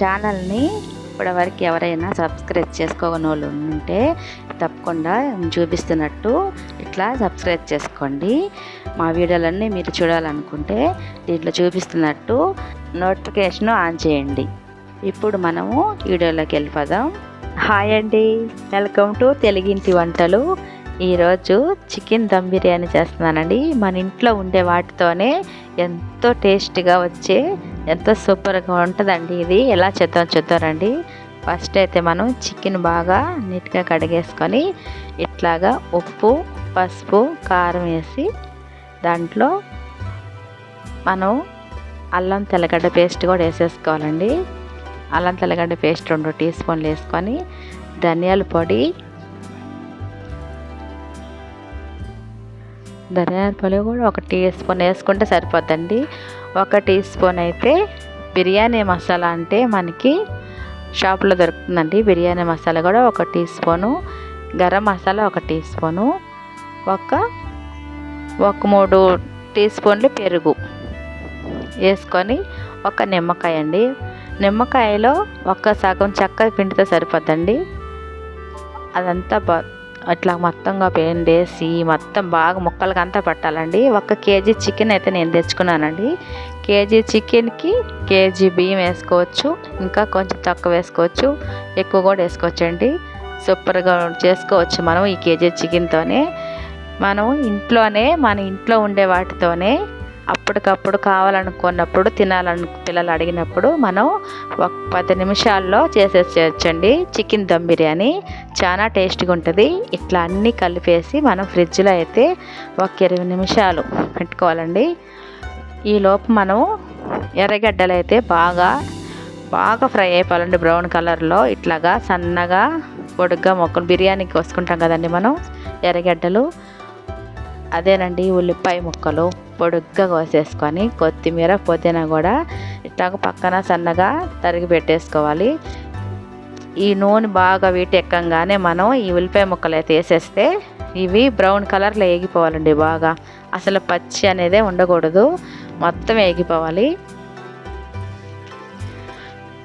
ఛానల్ని ఇప్పటివరకు ఎవరైనా సబ్స్క్రైబ్ చేసుకోని వాళ్ళు ఉంటే తప్పకుండా చూపిస్తున్నట్టు ఇట్లా సబ్స్క్రైబ్ చేసుకోండి. మా వీడియోలన్నీ మీరు చూడాలనుకుంటే దీంట్లో చూపిస్తున్నట్టు నోటిఫికేషన్ ఆన్ చేయండి. ఇప్పుడు మనము వీడియోలోకి వెళ్ళిపోదాం. హాయ్ అండి. వెల్కమ్ టు తెలుగింటి వంటలు. ఈరోజు చికెన్ దమ్ బిర్యానీ చేస్తున్నానండి. మన ఇంట్లో ఉండే వాటితోనే ఎంతో టేస్ట్గా వచ్చే ఎంతో సూపర్గా ఉంటుందండి ఇది. ఎలా చేద్దాం చూద్దారండి ఫస్ట్ అయితే మనం చికెన్ బాగా నీట్గా కడిగేసుకొని ఇట్లాగా ఉప్పు పసుపు కారం వేసి దాంట్లో మనం అల్లం తెల్లగడ్డ పేస్ట్ కూడా వేసేసుకోవాలండి. అల్లం తెల్లగడ్డ పేస్ట్ రెండు టీ స్పూన్లు వేసుకొని ధనియాల పొడి ధనియాల పొడి కూడా ఒక టీ స్పూన్ వేసుకుంటే సరిపోద్దండి. ఒక టీ స్పూన్ అయితే బిర్యానీ మసాలా అంటే మనకి షాప్లో దొరుకుతుందండి. బిర్యానీ మసాలా కూడా ఒక టీ స్పూను గరం మసాలా ఒక టీ స్పూను ఒక ఒక మూడు టీ స్పూన్లు పెరుగు వేసుకొని ఒక నిమ్మకాయ అండి. నిమ్మకాయలో ఒక సగం చక్కెర పిండితో సరిపోద్దండి. అదంతా అట్లా మొత్తంగా వేసి మొత్తం బాగా ముక్కలకి అంతా పట్టాలండి. ఒక కేజీ చికెన్ అయితే నేను తెచ్చుకున్నానండి. కేజీ చికెన్కి కేజీ బియ్యం వేసుకోవచ్చు ఇంకా కొంచెం తక్కువ వేసుకోవచ్చు ఎక్కువ కూడా వేసుకోవచ్చండి. సూపర్గా చేసుకోవచ్చు మనం ఈ కేజీ చికెన్తోనే. మనం ఇంట్లోనే మన ఇంట్లో ఉండే వాటితోనే అప్పటికప్పుడు కావాలనుకున్నప్పుడు తినాలను పిల్లలు అడిగినప్పుడు మనం ఒక పది నిమిషాల్లో చేసేసేయచ్చండి. చికెన్ దమ్ బిర్యానీ చాలా టేస్ట్గా ఉంటుంది ఇట్లా అన్నీ కలిపేసి మనం ఫ్రిడ్జ్లో అయితే ఒక ఇరవై నిమిషాలు పెట్టుకోవాలండి. ఈ మనం ఎర్రగడ్డలు అయితే బాగా బాగా ఫ్రై అయిపోవాలండి బ్రౌన్ కలర్లో. ఇట్లాగా సన్నగా పొడుగ్గా మొక్కలు బిర్యానీకి కోసుకుంటాం కదండి మనం ఎర్రగడ్డలు. అదేనండి ఉల్లిపాయ ముక్కలు. పొడుగ్గా కోసేసుకొని కొత్తిమీర పుదీనా కూడా ఇట్లా పక్కన సన్నగా తరిగి పెట్టేసుకోవాలి. ఈ నూనె బాగా వీటి ఎక్కంగానే మనం ఈ ఉల్లిపాయ ముక్కలు అయితే వేసేస్తే ఇవి బ్రౌన్ కలర్లో వేగిపోవాలండి బాగా. అసలు పచ్చి అనేదే ఉండకూడదు. మొత్తం వేగిపోవాలి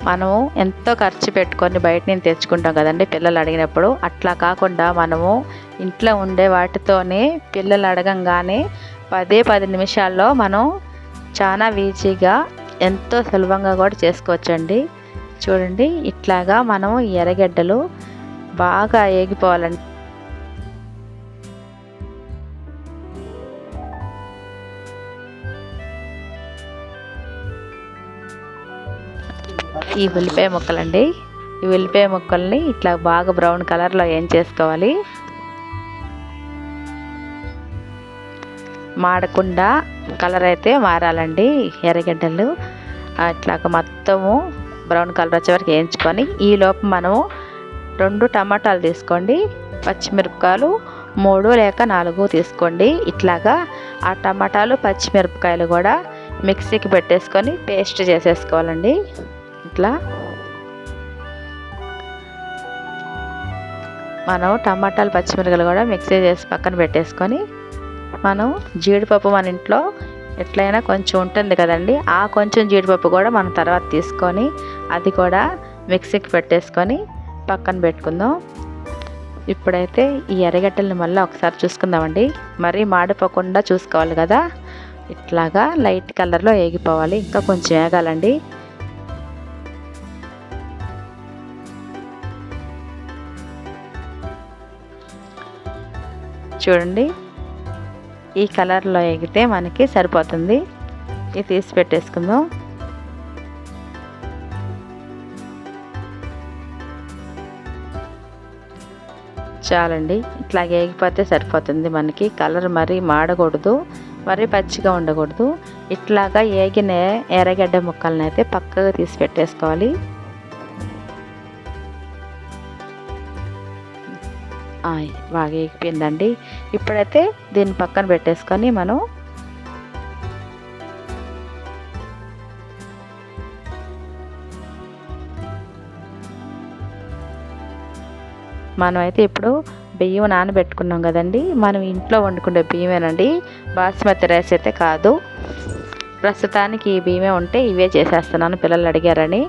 మనము ఎంతో ఖర్చు పెట్టుకొని బయట నుంచి తెచ్చుకుంటాం కదండి పిల్లలు అడిగినప్పుడు. అట్లా కాకుండా మనము ఇంట్లో ఉండే వాటితోనే పిల్లలు అడగంగానే పదే పది నిమిషాల్లో మనం చాలా ఈజీగా ఎంతో సులభంగా కూడా చేసుకోవచ్చండి. చూడండి ఇట్లాగా మనం ఎర్రగడ్డలు బాగా ఏగిపోవాలండి. ఈ ఉల్లిపాయ ముక్కలండి. ఈ ఉల్లిపాయ ముక్కల్ని ఇట్లా బాగా బ్రౌన్ కలర్లో ఏం చేసుకోవాలి? మాడకుండా కలర్ అయితే మారాలండి ఎర్రగడ్డలు. అట్లాగ మొత్తము బ్రౌన్ కలర్ వచ్చే వరకు వేయించుకొని ఈ లోపు మనము రెండు టమాటాలు తీసుకోండి. పచ్చిమిరపకాయలు మూడు లేక నాలుగు తీసుకోండి. ఇట్లాగా ఆ టమాటాలు పచ్చిమిరపకాయలు కూడా మిక్సీకి పెట్టేసుకొని పేస్ట్ చేసేసుకోవాలండి. ఇట్లా మనం టమాటాలు పచ్చిమిరపకాయలు కూడా మిక్సీ చేసి పక్కన పెట్టేసుకొని మనం జీడిపప్పు మన ఇంట్లో ఎట్లయినా కొంచెం ఉంటుంది కదండి. ఆ కొంచెం జీడిపప్పు కూడా మనం తర్వాత తీసుకొని అది కూడా మిక్సీకి పెట్టేసుకొని పక్కన పెట్టుకుందాం. ఇప్పుడైతే ఈ ఎర్రగడ్డల్ని మళ్ళీ ఒకసారి చూసుకుందామండి. మరీ మాడిపోకుండా చూసుకోవాలి కదా. ఇట్లాగా లైట్ కలర్లో వేగిపోవాలి ఇంకా కొంచెం వేగాలండి చూడండి. ఈ కలర్లో ఎగితే మనకి సరిపోతుంది. ఇది తీసి పెట్టేసుకుందాం. చాలండి. ఇట్లా ఎగిపోతే సరిపోతుంది మనకి. కలర్ మరీ మాడకూడదు. మరీ పచ్చిగా ఉండకూడదు. ఇట్లాగా ఏగిన ఎర్రగడ్డ ముక్కలను అయితే పక్కగా తీసి పెట్టేసుకోవాలి. బాగా ఎగిపోయిందండి ఇప్పుడైతే దీన్ని పక్కన పెట్టేసుకొని మనం మనమైతే ఇప్పుడు బియ్యం నానబెట్టుకున్నాం కదండి. మనం ఇంట్లో వండుకునే బియ్యమేనండి. బాస్మతి రైస్ అయితే కాదు. ప్రస్తుతానికి ఈ బియ్యమే ఉంటే ఇవే చేసేస్తున్నాను. పిల్లలు అడిగారని.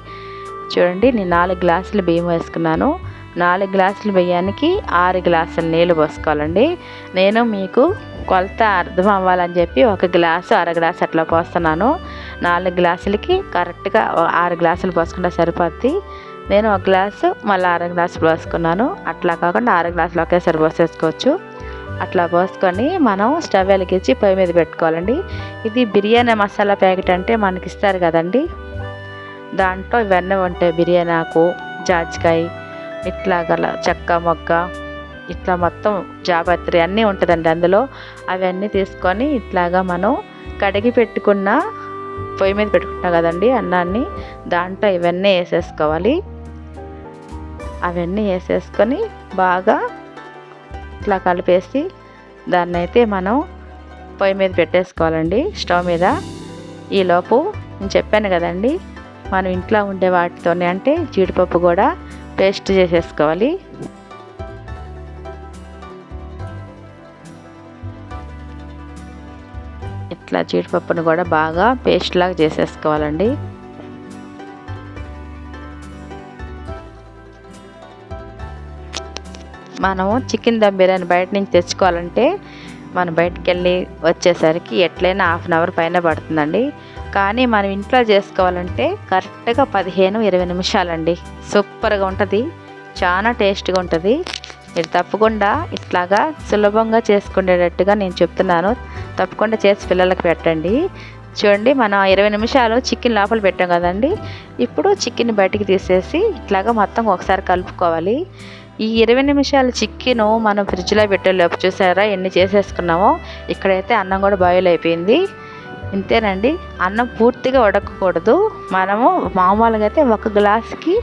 చూడండి నేను నాలుగు గ్లాసులు బియ్యం వేసుకున్నాను. నాలుగు గ్లాసుల బియ్యానికి ఆరు గ్లాసుల నీళ్ళు పోసుకోవాలండి. నేను మీకు కొలత అర్థం అవ్వాలని చెప్పి ఒక గ్లాసు అర గ్లాసు అట్లా పోస్తున్నాను. నాలుగు గ్లాసులకి కరెక్ట్గా ఆరు గ్లాసులు పోసుకుంటే సరిపోద్ది. నేను ఒక గ్లాసు మళ్ళీ అర గ్లాసు పోసుకున్నాను. అట్లా కాకుండా ఆరు గ్లాసులు ఒకేసారి పోసేసుకోవచ్చు. అట్లా పోసుకొని మనం స్టవ్ వెలిగించి పొయ్యి మీద పెట్టుకోవాలండి. ఇది బిర్యానీ మసాలా ప్యాకెట్ అంటే మనకి ఇస్తారు కదండి. దాంట్లో ఇవన్నీ ఉంటాయి. బిర్యానీ ఆకు జాజికాయ ఇట్లా గల చెక్క మొగ్గ ఇట్లా మొత్తం జాపత్రి అన్నీ ఉంటుందండి అందులో. అవన్నీ తీసుకొని ఇట్లాగా మనం కడిగి పెట్టుకున్న పొయ్యి మీద పెట్టుకుంటాం కదండి అన్నాన్ని. దాంట్లో ఇవన్నీ వేసేసుకోవాలి. అవన్నీ వేసేసుకొని బాగా ఇట్లా కలిపేసి దాన్ని అయితే మనం పొయ్యి మీద పెట్టేసుకోవాలండి స్టవ్ మీద. ఈలోపు నేను చెప్పాను కదండి మనం ఇంట్లో ఉండే వాటితోనే అంటే జీడిపప్పు కూడా పేస్ట్ చేసేసుకోవాలి. ఇట్లా జీడిపప్పును కూడా బాగా పేస్ట్ లాగా చేసేసుకోవాలండి. మనము చికెన్ దమ్ బిర్యానీ బయట నుంచి తెచ్చుకోవాలంటే మనం బయటకు వెళ్ళి వచ్చేసరికి ఎట్లయినా హాఫ్ అన్ అవర్ పైన పడుతుందండి. కానీ మనం ఇంట్లో చేసుకోవాలంటే కరెక్ట్గా పదిహేను ఇరవై నిమిషాలండి. సూపర్గా ఉంటుంది. చాలా టేస్ట్గా ఉంటుంది. మీరు తప్పకుండా ఇట్లాగా సులభంగా చేసుకునేటట్టుగా నేను చెప్తున్నాను. తప్పకుండా చేసి పిల్లలకు పెట్టండి. చూడండి మనం ఇరవై నిమిషాలు చికెన్ లోపల పెట్టాం కదండి. ఇప్పుడు చికెన్ బయటికి తీసేసి ఇట్లాగా మొత్తం ఒకసారి కలుపుకోవాలి. ఈ ఇరవై నిమిషాల చికెను మనం ఫ్రిడ్జ్లో పెట్టేలోపు చూసారా? ఎన్ని చేసేసుకున్నామో. ఇక్కడైతే అన్నం కూడా బాయిల్ అయిపోయింది. ఇంతేనండి. అన్నం పూర్తిగా ఉడకకూడదు మనము మామూలుగా అయితే ఒక గ్లాసుకి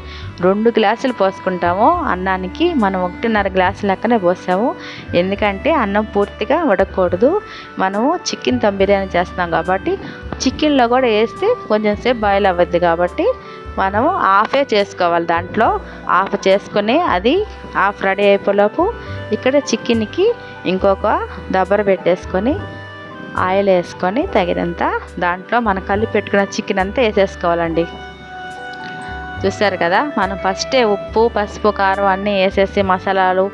రెండు గ్లాసులు పోసుకుంటాము. అన్నానికి మనం ఒకటిన్నర గ్లాసు లెక్కనే పోసాము. ఎందుకంటే అన్నం పూర్తిగా ఉడకకూడదు మనము చికెన్ దమ్ బిర్యానీ చేస్తున్నాం కాబట్టి చికెన్లో కూడా వేస్తే కొంచెం సేపు బాయిల్ అవ్వద్ది కాబట్టి మనము ఆఫే చేసుకోవాలి దాంట్లో. ఆఫ్ చేసుకొని అది ఆఫ్ రెడీ అయిపోలోపు ఇక్కడ చికెన్కి ఇంకొక దబ్బర పెట్టేసుకొని ఆయిల్ వేసుకొని తగినంత దాంట్లో మనం కలిపి పెట్టుకున్న చికెన్ అంతా వేసేసుకోవాలండి. చూసారు కదా మనం ఫస్టే ఉప్పు పసుపు కారం అన్నీ వేసేసి మసాలాలు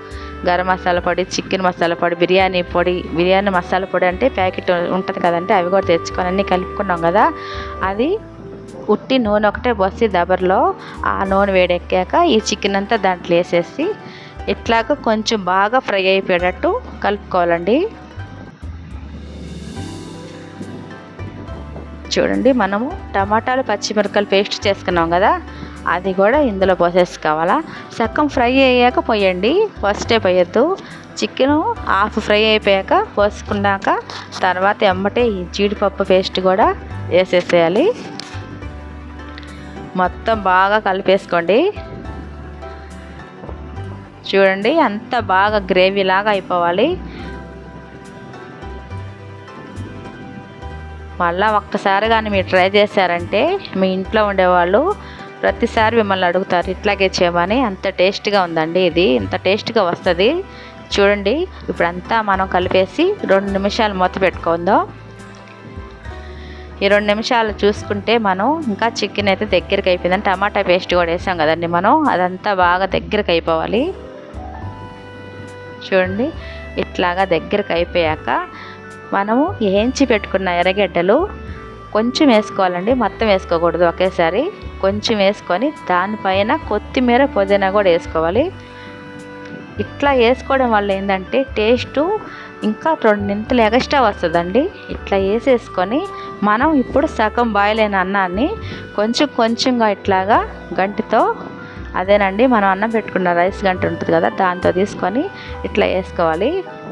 గరం మసాలా పొడి చికెన్ మసాలా పొడి బిర్యానీ పొడి బిర్యానీ మసాలా పొడి అంటే ప్యాకెట్ ఉంటుంది కదంటే అవి కూడా తెచ్చుకొని అన్నీ కలుపుకున్నాం కదా అది ఉట్టి నూనె ఒకటే పోసి దబర్లో ఆ నూనె వేడెక్కాక ఈ చికెన్ అంతా దాంట్లో వేసేసి ఇట్లాగ కొంచెం బాగా ఫ్రై అయిపోయేటట్టు కలుపుకోవాలండి. చూడండి మనము టమాటాలు పచ్చిమిరపకాయలు పేస్ట్ చేసుకున్నాం కదా అది కూడా ఇందులో పోసేసుకోవాలా. సగం ఫ్రై అయ్యాక పోయండి ఫస్టే పోయొద్దు. చికెను హాఫ్ ఫ్రై అయిపోయాక పోసుకున్నాక తర్వాత ఎమ్మటే ఈ జీడిపప్పు పేస్ట్ కూడా వేసేసేయాలి. మొత్తం బాగా కలిపేసుకోండి. చూడండి అంత బాగా గ్రేవీ లాగా అయిపోవాలి. మళ్ళీ ఒక్కసారి కానీ మీరు ట్రై చేశారంటే మీ ఇంట్లో ఉండేవాళ్ళు ప్రతిసారి మిమ్మల్ని అడుగుతారు ఇట్లాగే చేయమని. అంత టేస్ట్గా ఉందండి ఇది. ఇంత టేస్ట్గా వస్తుంది. చూడండి ఇప్పుడంతా మనం కలిపేసి రెండు నిమిషాలు మూత పెట్టుకుందాం. ఈ రెండు నిమిషాలు చూసుకుంటే మనం ఇంకా చికెన్ అయితే దగ్గరికి అయిపోయిందని టమాటా పేస్ట్ కూడా వేసాం కదండి మనం. అదంతా బాగా దగ్గరికి అయిపోవాలి. చూడండి ఇట్లాగా దగ్గరికి అయిపోయాక మనము ఏంచి పెట్టుకున్న ఎర్రగడ్డలు కొంచెం వేసుకోవాలండి మొత్తం వేసుకోకూడదు ఒకేసారి. కొంచెం వేసుకొని దానిపైన కొత్తిమీర పుదీనా కూడా వేసుకోవాలి. ఇట్లా వేసుకోవడం వల్ల ఏంటంటే టేస్టు ఇంకా రెండు నింతలు ఎగస్ట్రా వస్తుందండి. ఇట్లా వేసేసుకొని మనం ఇప్పుడు సగం బాయిల్ అయిన అన్నాన్ని కొంచెం కొంచెంగా ఇట్లాగా గంటితో అదేనండి మనం అన్నం పెట్టుకున్న రైస్ గంట ఉంటుంది కదా దాంతో తీసుకొని ఇట్లా వేసుకోవాలి.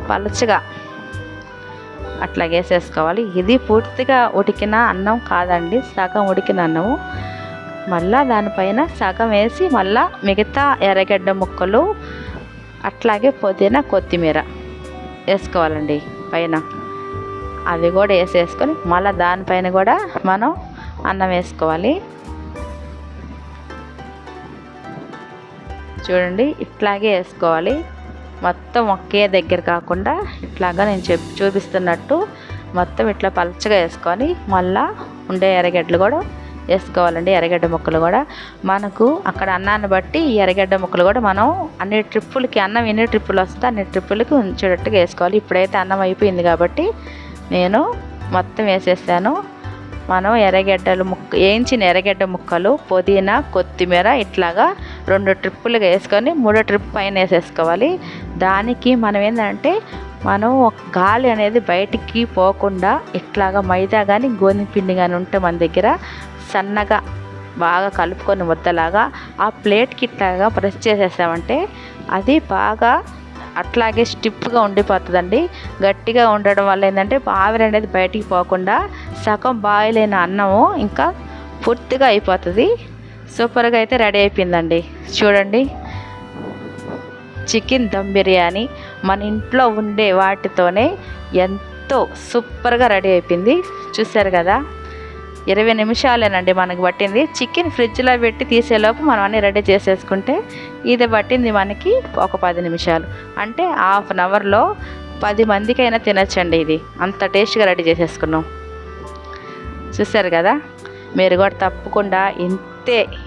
పలుచగా అట్లా వేసేసుకోవాలి ఇది పూర్తిగా ఉడికిన అన్నం కాదండి సగం ఉడికిన అన్నము. మళ్ళా దానిపైన సగం వేసి మళ్ళా మిగతా ఎర్రగడ్డ ముక్కలు అట్లాగే పుదీనా కొత్తిమీర వేసుకోవాలండి పైన. అవి కూడా వేసేసుకొని మళ్ళీ దానిపైన కూడా మనం అన్నం వేసుకోవాలి. చూడండి ఇట్లాగే వేసుకోవాలి. మొత్తం ఒకే దగ్గర కాకుండా ఇట్లాగా నేను చెప్ చూపిస్తున్నట్టు మొత్తం ఇట్లా పలచగా వేసుకొని మళ్ళా ఉండే ఎర్రగడ్డలు కూడా వేసుకోవాలండి ఎర్రగడ్డ ముక్కలు కూడా. మనకు అక్కడ అన్నాన్ని బట్టి ఈ ఎర్రగడ్డ ముక్కలు కూడా మనం అన్ని ట్రిప్పులకి అన్నం ఎన్ని ట్రిప్పులు వస్తే అన్ని ట్రిప్పులకి ఉంచేటట్టుగా వేసుకోవాలి. ఇప్పుడైతే అన్నం అయిపోయింది కాబట్టి నేను మొత్తం వేసేసాను. మనం ఎర్రగడ్డలు ముక్క వేయించిన ఎర్రగడ్డ ముక్కలు పుదీనా కొత్తిమీర ఇట్లాగా రెండు ట్రిప్పులుగా వేసుకొని మూడో ట్రిప్ పైన వేసేసుకోవాలి. దానికి మనం ఏంటంటే మనం ఒక గాలి అనేది బయటికి పోకుండా ఇట్లాగా మైదా కానీ గోధుమ పిండి కానీ ఉంటే మన దగ్గర సన్నగా బాగా కలుపుకొని ముద్దలాగా ఆ ప్లేట్కి ఇట్లాగా ప్రెస్ చేసేసామంటే అది బాగా అట్లాగే స్టిప్గా ఉండిపోతుందండి. గట్టిగా ఉండడం వల్ల ఏంటంటే ఆవిరి అనేది బయటికి పోకుండా సగం బాయిలైన అన్నము ఇంకా పూర్తిగా అయిపోతుంది. సూపర్గా అయితే రెడీ అయిపోయిందండి. చూడండి. చికెన్ దమ్ బిర్యానీ మన ఇంట్లో ఉండే వాటితోనే ఎంతో సూపర్గా రెడీ అయిపోయింది. చూసారు కదా? ఇరవై నిమిషాలేనండి మనకి పట్టింది. చికెన్ ఫ్రిడ్జ్లో పెట్టి తీసేలోపు మనం అన్నీ రెడీ చేసేసుకుంటే ఇది పట్టింది మనకి ఒక పది నిమిషాలు. అంటే హాఫ్ అన్ అవర్లో పది మందికైనా తినచ్చండి ఇది. అంత టేస్ట్గా రెడీ చేసేసుకున్నాం. చూసారు కదా? మీరు కూడా తప్పకుండా ఇంత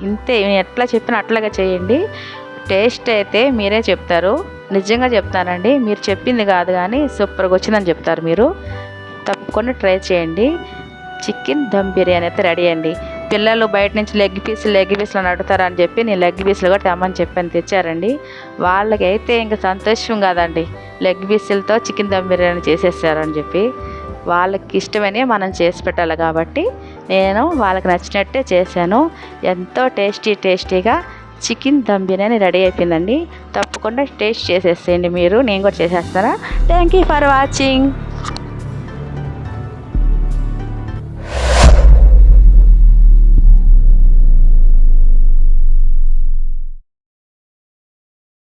ఇంతే నేను ఎట్లా చెప్పిన అట్లాగా చేయండి. టేస్ట్ అయితే మీరే చెప్తారు. నిజంగా చెప్తానండి మీరు చెప్పింది కాదు కానీ సూపర్గా వచ్చిందని చెప్తారు మీరు. తప్పకుండా ట్రై చేయండి. చికెన్ దమ్ బిర్యానీ అయితే రెడీ అండి. పిల్లలు బయట నుంచి లెగ్ పీసులు లెగ్ పీసులు అని అడుగుతారని చెప్పి నేను లెగ్ పీసులు కూడా తెమ్మని చెప్పాను తెచ్చారండి. వాళ్ళకి అయితే ఇంకా సంతోషం కాదండి. లెగ్ పీసులతో చికెన్ దమ్ బిర్యానీ చేసేసారని చెప్పి. వాళ్ళకి ఇష్టమని మనం చేసి పెట్టాలి కాబట్టి నేను వాళ్ళకి నచ్చినట్టే చేశాను. ఎంతో టేస్టీ టేస్టీగా చికెన్ దమ్ బిర్యానీ రెడీ అయిపోయిందండి. తప్పకుండా టేస్ట్ చేసేసేయండి మీరు. నేను కూడా చేసేస్తాను థ్యాంక్ యూ ఫర్ వాచింగ్